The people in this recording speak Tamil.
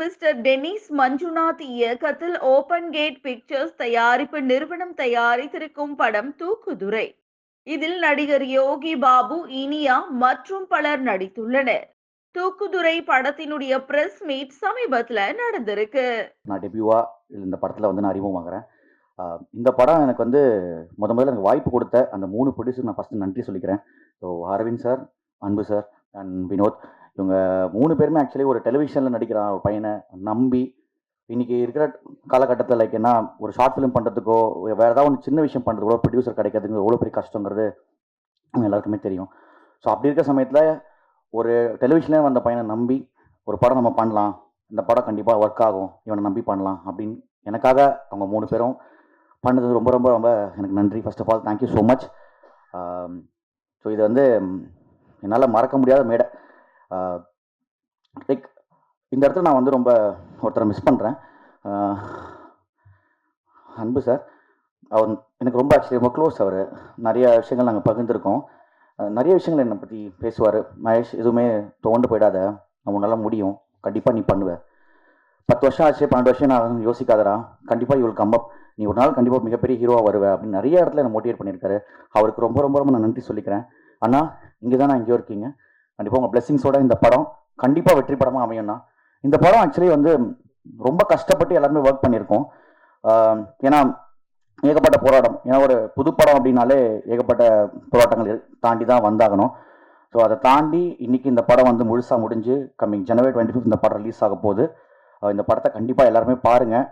மிஸ்டர் டெனிஸ் மஞ்சுநாத் இயக்கத்தில் ஓபன் கேட் பிக்சர்ஸ் தயாரிப்பு நிறுவனம் தயாரித்திருக்கும் படம் தூக்குதுரை இதில் நடிகர் யோகி பாபு இனியா மற்றும் பலர் நடித்துள்ளனர். தூக்குதுரை படத்தினுடைய பிரஸ் மீட் சமீபத்துல நடந்திருக்கு. நான் டெபியூவா இந்த படத்தில் வந்து நான் அறிமுகமாகறேன் வாங்குறேன் இந்த படம் எனக்கு வந்து முத முதல்ல எனக்கு வாய்ப்பு கொடுத்த அந்த மூணு ப்ரொடியூசர் நான் ஃபஸ்ட்டு நன்றி சொல்லிக்கிறேன். So Aravind sir Anbu sir and Vinod. இவங்க மூணு பேருமே ஆக்சுவலி ஒரு டெலிவிஷனில் நடிக்கிற ஒரு பையனை நம்பி இன்னைக்கு இருக்கிற காலகட்டத்தில் லைக் என்ன ஒரு ஷார்ட் ஃபிலிம் பண்ணுறதுக்கோ வேறு ஏதாவது ஒன்று சின்ன விஷயம் பண்ணுறதுக்கோ ப்ரொடியூசர் கிடைக்கிறதுக்கு எவ்வளோ பெரிய கஷ்டங்கிறது எல்லாருக்குமே தெரியும். ஸோ அப்படி இருக்கிற சமயத்தில் ஒரு டெலிவிஷனே வந்த பையனை நம்பி ஒரு படம் நம்ம பண்ணலாம் இந்த படம் கண்டிப்பாக ஒர்க் ஆகும் இவனை நம்பி பண்ணலாம் அப்படின்னு எனக்காக அவங்க மூணு பேரும் பண்ணது ரொம்ப ரொம்ப ரொம்ப எனக்கு நன்றி. First of all thank you so much so இது வந்து என்னால் மறக்க முடியாத மேடை. லைக் இந்த இடத்துல நான் வந்து ரொம்ப ஒருத்தரை மிஸ் பண்ணுறேன் அன்பு சார் அவர் எனக்கு ரொம்ப ஆக்சுவலி ரொம்ப க்ளோஸ் அவர். நிறைய விஷயங்கள் நாங்கள் பகிர்ந்துருக்கோம். நிறைய விஷயங்கள் என்னை பற்றி பேசுவார். மகேஷ் எதுவுமே தோண்டு போயிடாத. உன்னால் முடியும். கண்டிப்பாக நீ பண்ணுவ. பத்து வருஷம் ஆச்சு பன்னெண்டு வருஷம் நான் யோசிக்காதரா கண்டிப்பாக இவளுக்கு கம்மப் நீ ஒரு நாள் கண்டிப்பாக மிகப்பெரிய ஹீரோவாக வருவ அப்படின்னு நிறைய இடத்துல என்னை மோட்டிவேட் பண்ணியிருக்காரு. அவருக்கு ரொம்ப ரொம்ப ரொம்ப நான் நன்றி சொல்லிக்கிறேன். அண்ணா இங்கே தான் எங்கேயோ இருக்கீங்க. கண்டிப்பாக உங்கள் பிளெஸிங்ஸோட இந்த படம் கண்டிப்பாக வெற்றி படமாக அமையும்னா இந்த படம் ஆக்சுவலி வந்து ரொம்ப கஷ்டப்பட்டு எல்லாருமே ஒர்க் பண்ணியிருக்கோம். ஏன்னா ஏகப்பட்ட போராட்டம். ஏன்னா ஒரு புது படம் அப்படின்னாலே ஏகப்பட்ட போராட்டங்கள் தாண்டி தான் வந்தாகணும். ஸோ அதை தாண்டி இன்றைக்கி இந்த படம் வந்து முழுசாக முடிஞ்சு கம்மிங் ஜனவரி டுவெண்ட்டி ஃபிஃப்த் இந்த படம் ரிலீஸ் ஆக போகுது இந்த படத்தை கண்டிப்பாக எல்லாருமே பாருங்கள்